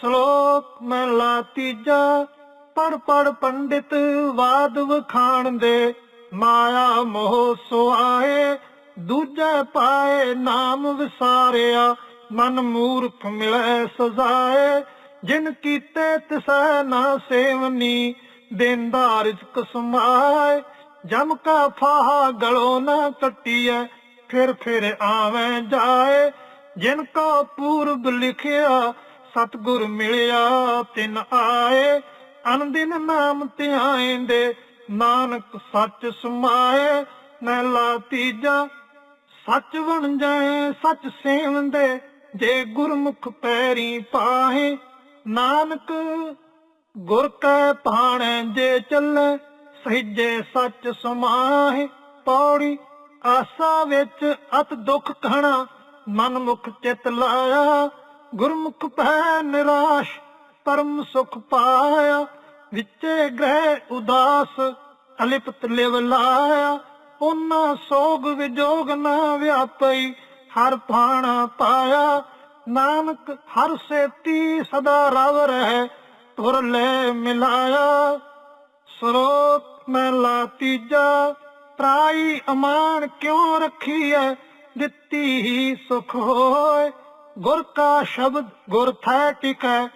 ਸ਼ਲੋਕ ਮਹਲਾ ਤੀਜਾ ਪੜ ਪੜ ਪੰਡਿਤ ਵਾਦ ਵਖਾਣ ਦੇ। ਮਾਇਆ ਮੋਹ ਸੁਆਏ ਦੂਜੇ ਪਾਏ ਨਾਮ ਵਿਸਾਰਿਆ। ਮਨ ਮੂਰਖ ਮਿਲੈ ਸਜ਼ਾਏ, ਜਿਨ ਕੀਤੇ ਤਿਸੈ ਨਾ ਸੇਵਨੀ। ਦੇਂਦਾ ਰਿਜ਼ਕ ਸਮਾਏ, ਜਮ ਕਾ ਫਾਹਾ ਗਲੋ ਨਾ ਕੱਟੀਐ, ਫਿਰ ਫਿਰ ਆਵੇਂ ਜਾਏ। ਜਿਨ ਕੋ ਪੂਰਬ ਲਿਖਿਆ ਸਤਗੁਰ ਮਿਲਿਆ, ਤਿਨ ਆਏ। ਅਨਦਿਨ ਨਾਮ ਧਿਆਇਂਦੇ ਨਾਨਕ ਸੱਚ ਸਮਾਏ। ਮਹਿਲਾ ਤੀਜਾ, ਸੱਚ ਬਣ ਜਾਏ, ਸੱਚ ਸੇਵੰਦੇ। ਜੇ ਗੁਰਮੁਖ ਪੈਰੀ ਪਾਹੇ, ਨਾਨਕ ਗੁਰ ਕੈ ਭਾਣੇ ਜੇ ਚੱਲੇ। ਸਹਿਜੇ ਸੱਚ ਸਮਾਹੇ, ਪੌੜੀ ਆਸਾ ਵਿੱਚ ਅਤ ਦੁੱਖ ਕਹਣਾ ਮਨ ਮੁਖ ਚਿਤ ਲਾਇਆ ਗੁਰਮੁਖ ਭੈ ਨਿਰਾਸ਼, ਪਰਮ ਸੁਖ ਪਾਇਆ, ਵਿਚੇ ਗ੍ਰਹਿ ਉਦਾਸ, ਅਲਿਪਤ ਲਿਵ ਲਾਇਆ। ਉਹਨਾਂ ਸੋਗ ਵਿਜੋਗ ਨਾ ਵਿਆਪਈ, ਹਰ ਭਾਣਾ ਪਾਇਆ। ਨਾਨਕ ਹਰ ਸੇਤੀ ਸਦਾ ਰਵ ਰਹਿ ਤੁਰ ਲੈ ਮਿਲਾਇਆ। ਸਰੋਤ ਮੈਂ ਲਾ ਤੀਜਾ, ਤਰਾਈ ਅਮਾਨ ਕਿਉ ਰੱਖੀ ਐ ਦਿੱਤੀ ਹੀ ਸੁਖ ਹੋਏ ਗੁਰ ਕਾ ਸ਼ਬਦ ਗੁਰ ਥੈ ਟਿਕੈ,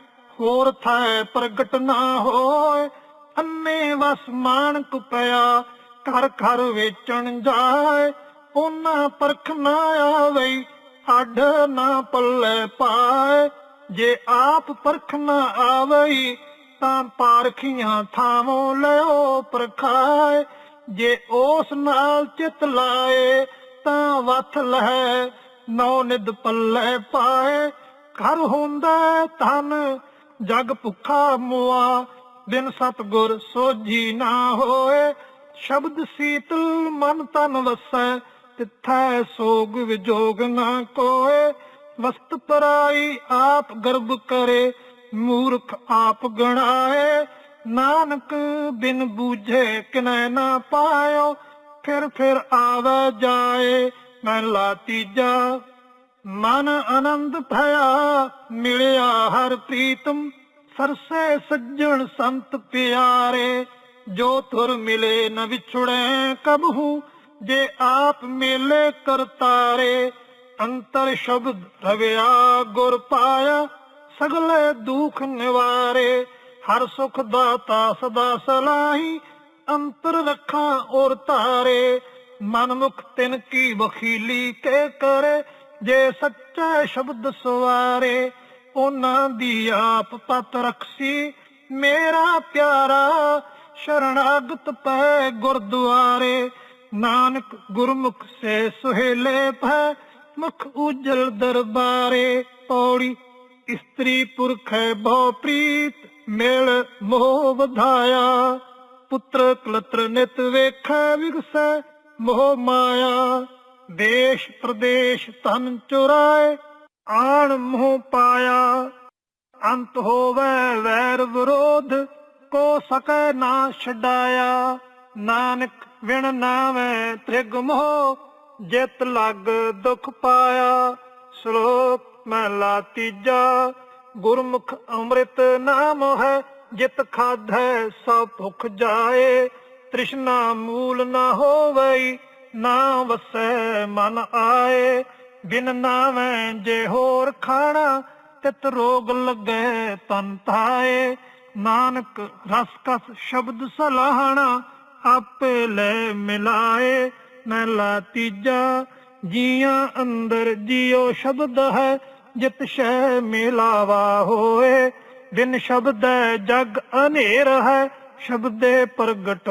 ਹੋਰ ਥੈ ਪ੍ਰਗਟ ਨਾ ਹੋਏ। ਅੰਨੇ ਵਸ ਮਾਨਕ ਪਿਆ, ਘਰ ਘਰ ਵੇਚਣ ਜਾਏ। ਉਹਨਾਂ ਪਰਖ ਨਾ ਆਵੇ, ਅੱਡ ਨਾ ਪੱਲੇ ਪਾਏ। ਜੇ ਆਪ ਪਰਖ ਨਾ ਆਵੇ, ਤਾਂ ਪਾਰਖੀਆਂ ਥਾਵੋਂ ਲਿਓ ਪ੍ਰਖਾਏ। ਜੇ ਉਸ ਨਾਲ ਚਿਤ ਲਾਏ, ਤਾਂ ਵਥ ਲਹਿ ਨੌ ਨਿਦ ਪੱਲੇ ਪਾਏ, ਘਰ ਹੁੰਦਾ ਤਨ ਜਗ ਭੁੱਖਾ ਮੁਆ। ਬਿਨ ਸਤਗੁਰ ਸੋਝੀ ਨਾ ਹੋਏ, ਸ਼ਬਦ ਸੀਤਲ ਮਨ ਤਨ ਵਸੈ, ਤਿੱਥੈ ਸੋਗ ਵਿਜੋਗ ਨਾ ਕੋਏ। ਵਸਤ ਪਰਾਈ ਆਪ ਗਰਭ ਕਰੇ, ਮੂਰਖ ਆਪ ਗਣਾਏ। ਨਾਨਕ ਬਿਨ ਬੂਝੇ ਕਿਨੈ ਨਾ ਪਾਇਓ, ਫਿਰ ਫਿਰ ਆਵੇ ਜਾਏ। ਮਹਿਲਾ ਤੀਜਾ, ਮਨ ਆਨੰਦ ਭਇਆ, ਮਿਲਿਆ ਹਰ ਪ੍ਰੀਤਮ, ਸਰਸੇ ਸੱਜਣ ਸੰਤ ਪਿਆਰੇ, ਜੋ ਤੁਰ ਮਿਲੇ ਨ ਵਿਛੁੜੇ ਕਬਹੂ, ਜੇ ਆਪ ਮੇਲੇ ਕਰਤਾਰੇ, ਅੰਤਰ ਸ਼ਬਦ ਰਵਿਆ ਗੁਰ ਪਾਇਆ, ਸਗਲੇ ਦੁਖ ਨਿਵਾਰੇ, ਹਰ ਸੁਖ ਦਾਤਾ ਸਦਾ ਸਲਾਹੀ, ਅੰਤਰ ਰੱਖਾਂ ਔਰ ਤਾਰੇ ਮਨ ਮੁਖ ਤਿਨ ਕੀ ਬਖੀਲੀ ਕੇ ਕਰੇ, ਜੇ ਸੱਚਾ ਸ਼ਬਦ ਸਵਾਰੇ, ਉਹਨਾਂ ਦੀ ਆਪ ਪਤ ਰਖਸੀ। ਮੇਰਾ ਪਿਆਰਾ, ਸ਼ਰਣਾਗਤ ਪੈ ਗੁਰਦੁਆਰੇ, ਨਾਨਕ ਗੁਰਮੁਖ ਸੇ ਸੁਹੇਲੇ ਭੈ, ਮੁਖ ਉਜਲ ਦਰਬਾਰੇ। ਪੌੜੀ ਇਸਤਰੀ ਪੁਰਖ ਹੈ ਬਹੁ ਪ੍ਰੀਤ, ਮੇਲ ਮੋਹ ਵਧਾਇਆ। ਪੁੱਤਰ ਕਲਤਰ ਨਿਤ ਵੇਖੈ ਵਿਗਸੈ ਮੋਹ ਮਾਇਆ, ਦੇਸ਼ ਪ੍ਰਦੇਸ਼ ਧਨ ਚੁਰਾਏ, ਆਣ ਮੋਹ ਪਾਇਆ। ਅੰਤ ਹੋਵੇ ਵੈਰ ਵਿਰੋਧ, ਕੋ ਸਕੈ ਨਾ ਛਡਾਇਆ। ਨਾਨਕ ਵਿਣ ਨਾਵੇਂ ਤ੍ਰਿਗ ਮੋਹ, ਜਿਤ ਲੱਗ ਦੁਖ ਪਾਇਆ। ਸ਼ਲੋਕ ਮਹਲਾ ਤੀਜਾ, ਗੁਰਮੁਖ ਅੰਮ੍ਰਿਤ ਨਾਮ ਹੈ, ਜਿਤ ਖਾਧੈ ਸਭ ਭੁਖ ਜਾਏ। ਤ੍ਰਿਸ਼ਨਾ ਮੂਲ ਨਾ ਹੋਵਈ, ਨਾ ਵਸੈ ਮਨ ਆਏ। ਬਿਨ ਨਾਵੇਂ ਜੇ ਹੋਰ ਖਾਣਾ, ਤਿਤ ਰੋਗ ਲੱਗੇ ਤਨ ਤਾਏ ਨਾਨਕ ਰਸ ਕਸ ਸ਼ਬਦ ਸਲਾਹਣਾ, ਆਪੇ ਲੈ ਮਿਲਾਏ। ਮਹਿਲਾ ਤੀਜਾ, ਜੀਆਂ ਅੰਦਰ ਜਿਉ ਸ਼ਬਦ ਹੈ, ਜਿਤ ਸ਼ੈ ਮਿਲਾਵਾ ਹੋਏ। ਬਿਨ ਸ਼ਬਦ ਜਗ ਅਨੇਰ ਹੈ ਸ਼ਬਦੇ ਪ੍ਰਗਟ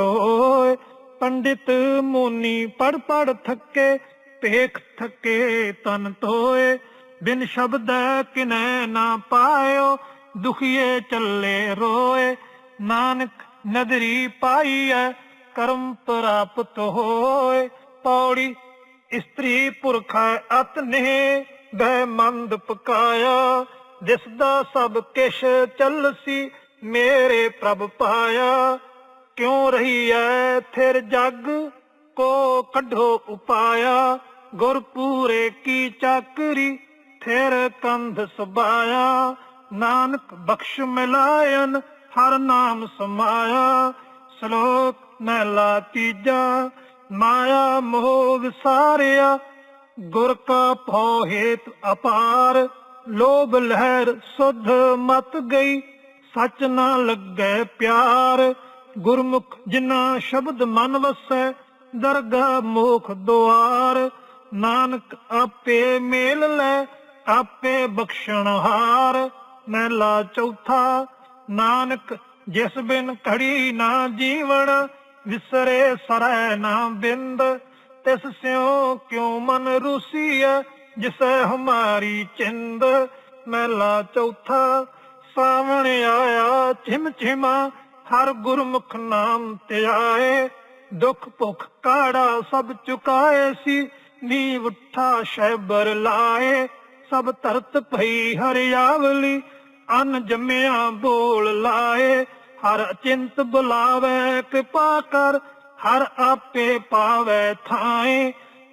ਪੰਡਿਤ ਮੋਨੀ ਪੜ ਪੜ ਥੱਕੇ ਪੇਖ ਥੱਕੇ ਤਨ ਤੋਏ ਬਿਨ ਸ਼ਬਦ ਕਿਨੈ ਨਾ ਪਾਇਓ, ਦੁਖੀਏ ਚੱਲੇ ਰੋਏ। ਨਾਨਕ ਨਦਰੀ ਪਾਈਐ ਕਰਮ ਪ੍ਰਾਪਤ ਹੋਏ। ਪੌੜੀ ਇਸਤਰੀ ਪੁਰਖ ਅਤ ਨੇ ਬਹਿ ਮੰਦ ਪਕਾਇਆ। ਦਿਸਦਾ ਸਭ ਕਿਛ ਚੱਲਸੀ ਮੇਰੇ ਪ੍ਰਭ ਪਾਇਆ। ਕਿਉਂ ਰਹੀ ਐ ਥਿਰ ਜਗ? ਕੋ ਕੱਢੋ ਉਪਾਇਆ। ਗੁਰ ਪੂਰੇ ਕੀ ਚਾਕਰੀ? ਥਿਰ ਕੰਧ ਸਬਾਇਆ ਨਾਨਕ ਬਖਸ਼ ਮਿਲਾਇਨ, ਹਰ ਨਾਮ ਸਮਾਇਆ। ਸ਼ਲੋਕ ਮਹਿਲਾ ਤੀਜਾ, ਮਾਇਆ ਮੋਹ ਵਿਸਾਰਿਆ। ਗੁਰ ਕਾ ਭਉ ਹੇਤ ਅਪਾਰ, ਲੋਭ ਲਹਿਰ ਸੁਧ ਮਤ ਗਈ। ਸੱਚ ਨਾ ਲੱਗੇ ਪਿਆਰ। ਗੁਰਮੁਖ ਜਿਨਾ ਸ਼ਬਦ ਮਨ ਵਸੈ ਦਰਗਾ ਮੋਖ ਦੁਆਰ। ਨਾਨਕ ਆਪੇ ਮੇਲ ਲੈ, ਆਪੇ ਬਖਸ਼ਣਹਾਰ ਮਹਿਲਾ ਚੌਥਾ, ਨਾਨਕ ਜਿਸ ਬਿਨ ਘੜੀ ਨਾ ਜੀਵਨ ਵਿਸਰੇ ਸਰੈ ਨਾ ਬਿੰਦ। ਤਿਸ ਸਿਉ ਕਿਉ ਮਨ ਰੂਸੀਐ, ਜਿਸੈ ਹਮਾਰੀ ਚਿੰਦ। ਮਹਿਲਾ ਚੌਥਾ ਸਾਵਣ ਆਇਆ, ਛਿਮ ਛਿਮਾ, ਹਰ ਗੁਰਮੁਖ ਨਾਮ ਧਿਆਏ ਦੁੱਖ ਭੁੱਖ ਕਾੜਾ ਸਭ ਚੁਕਾਏ ਸੀ, ਨੀਵ ਉੱਠਾ ਸ਼ੈਬਰ ਲਾਏ। ਸਭ ਧਰਤ ਭਈ ਹਰਿਆਵਲੀ ਅਨ ਜੰਮਿਆ ਬੋਲ ਲਾਏ। ਹਰ ਚਿੰਤ ਬੁਲਾਵੇ, ਕਿਰਪਾ ਕਰ, ਹਰ ਆਪੇ ਪਾਵੇ ਥਾਏ।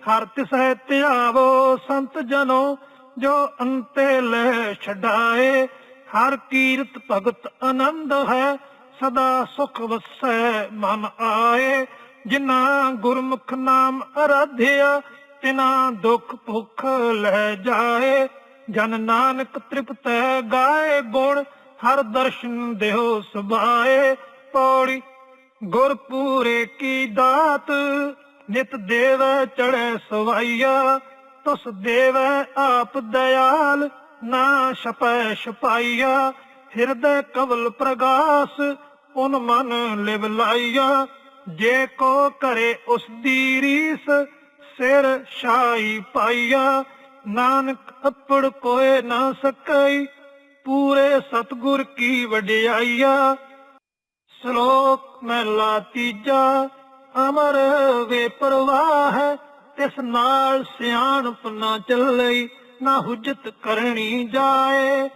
ਹਰ ਤਿਸੈ ਧਿਆਵੋ, ਸੰਤ ਜਨੋ, ਜੋ ਅੰਤੇ ਲੈ ਛਡਾਏ। ਹਰ ਕੀਰਤ ਭਗਤ ਆਨੰਦ ਹੈ, ਸਦਾ ਸੁਖ ਵਸੈ ਮਨ ਆਏ। ਜਿਨ੍ਹਾਂ ਗੁਰਮੁਖ ਨਾਮ ਅਰਾਧਿਆ ਤਿਨਾ ਦੁੱਖ ਭੁੱਖ ਲੈ ਜਾਏ। ਜਨ ਨਾਨਕ ਤ੍ਰਿਪਤੈ ਗਾਏ ਗੁਣ, ਹਰ ਦਰਸ਼ਨ ਦੇਹੋ ਸੁਭਾਏ। ਪੌੜੀ ਗੁਰ ਪੂਰੇ ਕੀ ਦਾਤ, ਨਿਤ ਦੇਵੈ ਚੜੈ ਸਵਾਈਆ। ਤੁਸ ਦੇਵ ਆਪ ਦਇਆਲ ਨਾ ਛਪੈ ਛਪਾਈਆ, ਹਿਰਦੈ ਕਵਲ ਪ੍ਰਗਾਸ ਉਨ ਮਨ ਲਿਵ ਲਾਈਆ। ਜੇ ਕੋ ਕਰੇ ਉਸ ਦੀ ਰੀਸ, ਸਿਰ ਸ਼ਾਈ ਪਾਈਆ। ਨਾਨਕ ਅਪੜ ਕੋਏ ਨਾ ਸਕਈ, ਪੂਰੇ ਸਤਗੁਰ ਕੀ ਵਡਿਆਈਆ। ਸ਼ਲੋਕ ਮਹਿਲਾ ਤੀਜਾ, ਅਮਰ ਵੇ ਪ੍ਰਵਾਹ ਹੈ ਤਿਸ ਨਾਲ ਸਿਆਣਪ ਨਾ ਚੱਲਈ। ਨਾ ਹੁਜਤ ਕਰਨੀ ਜਾਏ,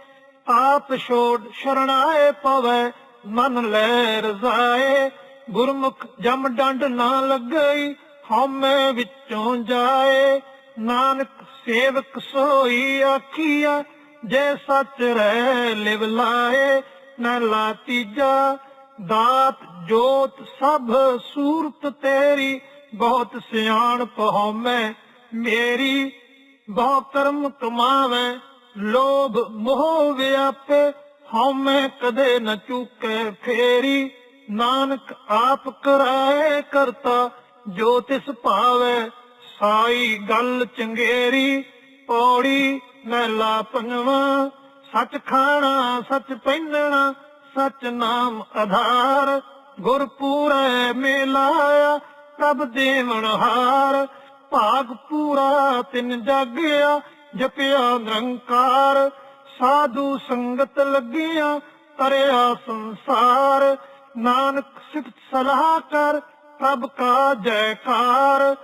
ਆਪ ਛੋੜ ਸ਼ਰਣਾਏ ਪਵੈ, ਮਨ ਲੈ ਰਜ਼ਾਏ। ਗੁਰਮੁਖ ਜਮ ਡੰਡ ਨਾ ਲੱਗਈ, ਹਉਮੈ ਵਿੱਚੋਂ ਜਾਏ। ਨਾਨਕ ਸੇਵਕ ਸੋਈ ਆਖੀਆ ਜੇ ਸੱਚ ਰਹਿ ਲਿਵ ਲਾਏ ਮਹਿਲਾ ਤੀਜਾ। ਦਾਤ ਜੋਤ ਸਭ ਸੂਰਤ ਤੇਰੀ, ਬਹੁਤ ਸਿਆਣਪ ਹਉਮੈ ਮੇਰੀ। ਬਹੁ ਕਰਮ ਕਮਾਵੇ, ਲੋਭ ਮੋਹ ਵਿਆਪੇ, ਹਉਮੈ ਕਦੇ ਨ ਚੁੱਕੇ ਫੇਰੀ। ਨਾਨਕ ਆਪ ਕਰਾਏ ਕਰਤਾ, ਜੋ ਤਿਸ ਭਾਵੇ, ਸਾਈ ਗੱਲ ਚੰਗੇਰੀ। ਪੌੜੀ ਮਹਿਲਾ ਪੰਜਵਾਂ ਸੱਚ ਖਾਣਾ, ਸੱਚ ਪਹਿਨਣਾ ਸੱਚ ਨਾਮ ਆਧਾਰ। ਗੁਰ ਪੂਰੇ ਮਿਲਾਇਆ ਪ੍ਰਭ ਦੇਵਨ ਹਾਰ। ਭਾਗ ਪੂਰਾ ਤਿਨ ਜਾਗਿਆ, ਜਪਿਆ ਨਿਰੰਕਾਰ, ਸਾਧੂ ਸੰਗਤ ਲੱਗਿਆ, ਤਰਿਆ ਸੰਸਾਰ। ਨਾਨਕ ਸਿਫਤ ਸਲਾਹ ਕਰ, ਪ੍ਰਭ ਕਾ ਜੈਕਾਰ।